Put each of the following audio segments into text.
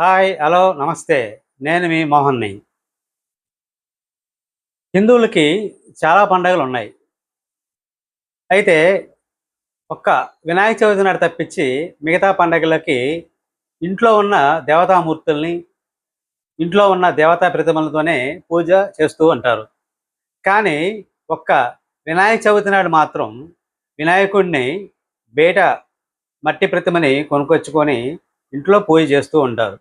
Hi hello నమస్తే. నేను మీ మోహన్ని. హిందువులకి చాలా పండుగలు ఉన్నాయి. అయితే ఒక్క వినాయక చవితి నాడు తప్పించి మిగతా పండుగలకి ఇంట్లో ఉన్న దేవతామూర్తుల్ని ఇంట్లో ఉన్న దేవతా ప్రతిమలతోనే పూజ చేస్తూ ఉంటారు. కానీ ఒక్క వినాయక చవితి నాడు మాత్రం వినాయకుడిని బయట మట్టి ప్రతిమని కొనుక్కొచ్చుకొని ఇంట్లో పూజ చేస్తూ ఉంటారు.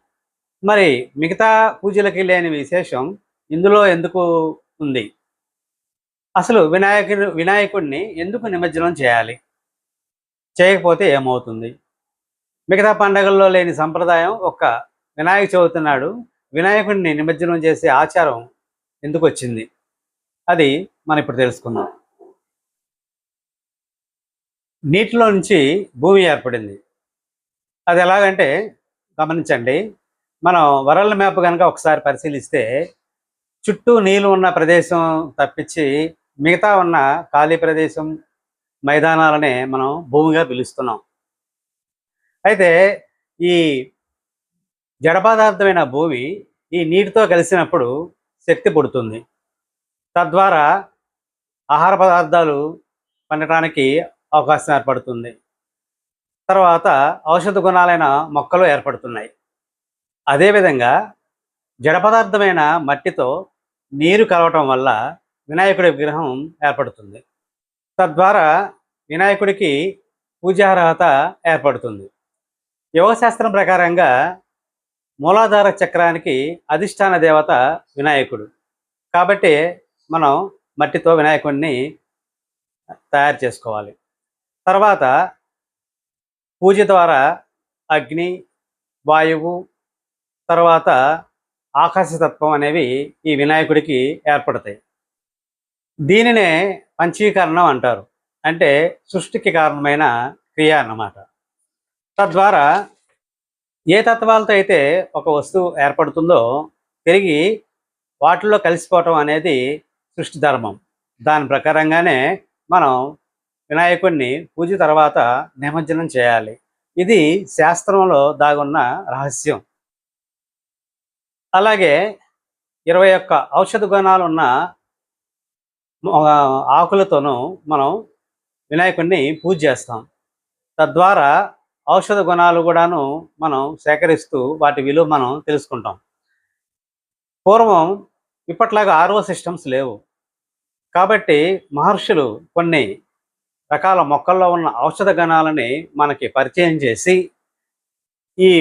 మరి మిగతా పూజలకి లేని విశేషం ఇందులో ఎందుకు ఉంది? అసలు వినాయకుడు వినాయకుడిని ఎందుకు నిమజ్జనం చేయాలి? చేయకపోతే ఏమవుతుంది? మిగతా పండగల్లో లేని సంప్రదాయం ఒక్క వినాయక చవితి నాడు వినాయకుడిని నిమజ్జనం చేసే ఆచారం ఎందుకు వచ్చింది? అది మనం ఇప్పుడు తెలుసుకుందాం. నీటిలో నుంచి భూమి ఏర్పడింది. అది ఎలాగంటే గమనించండి. మనం వరల్డ్ మ్యాప్ కనుక ఒకసారి పరిశీలిస్తే చుట్టూ నీళ్ళు ఉన్న ప్రదేశం తప్పించి మిగతా ఉన్న ఖాళీ ప్రదేశం మైదానాలనే మనం భూమిగా పిలుస్తున్నాం. అయితే ఈ జడపదార్థమైన భూమి ఈ నీటితో కలిసినప్పుడు శక్తి పుడుతుంది. తద్వారా ఆహార పదార్థాలు పండటానికి అవకాశం ఏర్పడుతుంది. తర్వాత ఔషధ గుణాలైన మొక్కలు ఏర్పడుతున్నాయి. అదేవిధంగా జడ పదార్థమైన మట్టితో నీరు కలవటం వల్ల వినాయకుడి విగ్రహం ఏర్పడుతుంది. తద్వారా వినాయకుడికి పూజార్హత ఏర్పడుతుంది. యోగశాస్త్రం ప్రకారంగా మూలాధార చక్రానికి అధిష్టాన దేవత వినాయకుడు. కాబట్టి మనం మట్టితో వినాయకుడిని తయారు చేసుకోవాలి. తర్వాత పూజ ద్వారా అగ్ని వాయువు తర్వాత ఆకాశతత్వం అనేవి ఈ వినాయకుడికి ఏర్పడతాయి. దీనినే పంచీకరణం అంటారు. అంటే సృష్టికి కారణమైన క్రియ అన్నమాట. తద్వారా ఏ తత్వాలతో అయితే ఒక వస్తువు ఏర్పడుతుందో తిరిగి వాటిల్లో కలిసిపోవటం అనేది సృష్టి ధర్మం. దాని ప్రకారంగానే మనం వినాయకుడిని పూజ తర్వాత నిమజ్జనం చేయాలి. ఇది శాస్త్రంలో దాగున్న రహస్యం. అలాగే ఇరవై ఒక్క ఔషధ గుణాలు ఉన్న ఆకులతోనూ మనం వినాయకుడిని పూజ చేస్తాం. తద్వారా ఔషధ గుణాలు కూడాను మనం సేకరిస్తూ వాటి విలువ మనం తెలుసుకుంటాం. పూర్వం ఇప్పట్లాగా ఆర్ఓ సిస్టమ్స్ లేవు. కాబట్టి మహర్షులు కొన్ని రకాల మొక్కల్లో ఉన్న ఔషధ గుణాలని మనకి పరిచయం చేసి ఈ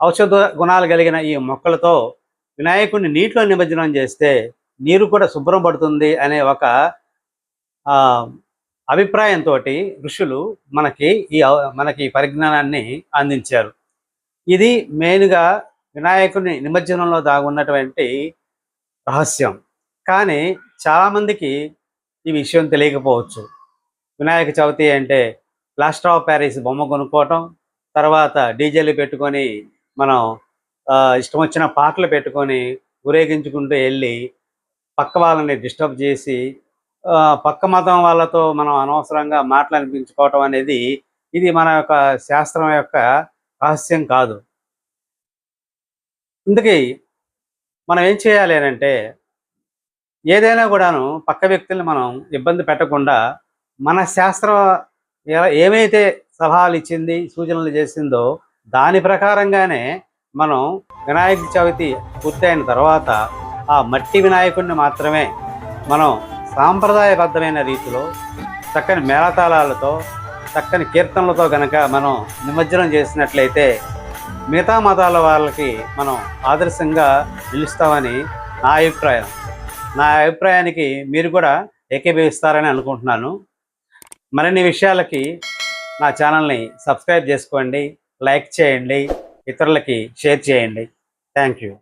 ఔషధ గుణాలు కలిగిన ఈ మొక్కలతో వినాయకుడిని నీటిలో నిమజ్జనం చేస్తే నీరు కూడా శుభ్రం పడుతుంది అనే ఒక అభిప్రాయంతో ఋషులు మనకి ఈ మనకి పరిజ్ఞానాన్ని అందించారు. ఇది మెయిన్గా వినాయకుని నిమజ్జనంలో దాగున్నటువంటి రహస్యం. కానీ చాలామందికి ఈ విషయం తెలియకపోవచ్చు. వినాయక చవితి అంటే ప్లాస్టర్ ఆఫ్ ప్యారిస్ బొమ్మ కొనుక్కోవటం తర్వాత డీజేలు పెట్టుకొని మనం ఇష్టం వచ్చిన పాటలు పెట్టుకొని ఊరేగించుకుంటూ వెళ్ళి పక్క వాళ్ళని డిస్టర్బ్ చేసి పక్క మతం వాళ్ళతో మనం అనవసరంగా మాటలు అనిపించుకోవటం అనేది ఇది మన యొక్క శాస్త్రం యొక్క రహస్యం కాదు. ఇందుకీ మనం ఏం చేయాలి అంటే ఏదైనా కూడాను పక్క వ్యక్తుల్ని మనం ఇబ్బంది పెట్టకుండా మన శాస్త్రం ఏమైతే సలహాలు ఇచ్చింది సూచనలు చేసిందో దాని ప్రకారంగానే మనం వినాయక చవితి పూర్తయిన తర్వాత ఆ మట్టి వినాయకుడిని మాత్రమే మనం సాంప్రదాయబద్ధమైన రీతిలో చక్కని మేళతాళాలతో చక్కని కీర్తనలతో గనక మనం నిమజ్జనం చేసినట్లయితే మిగతా మతాల వాళ్ళకి మనం ఆదర్శంగా నిలుస్తామని నా అభిప్రాయం. నా అభిప్రాయానికి మీరు కూడా ఏకీభవిస్తారని అనుకుంటున్నాను. మరిన్ని విషయాలకి నా ఛానల్ని సబ్స్క్రైబ్ చేసుకోండి లైక్ చేయండి. ఇతరులకి షేర్ చేయండి. Thank you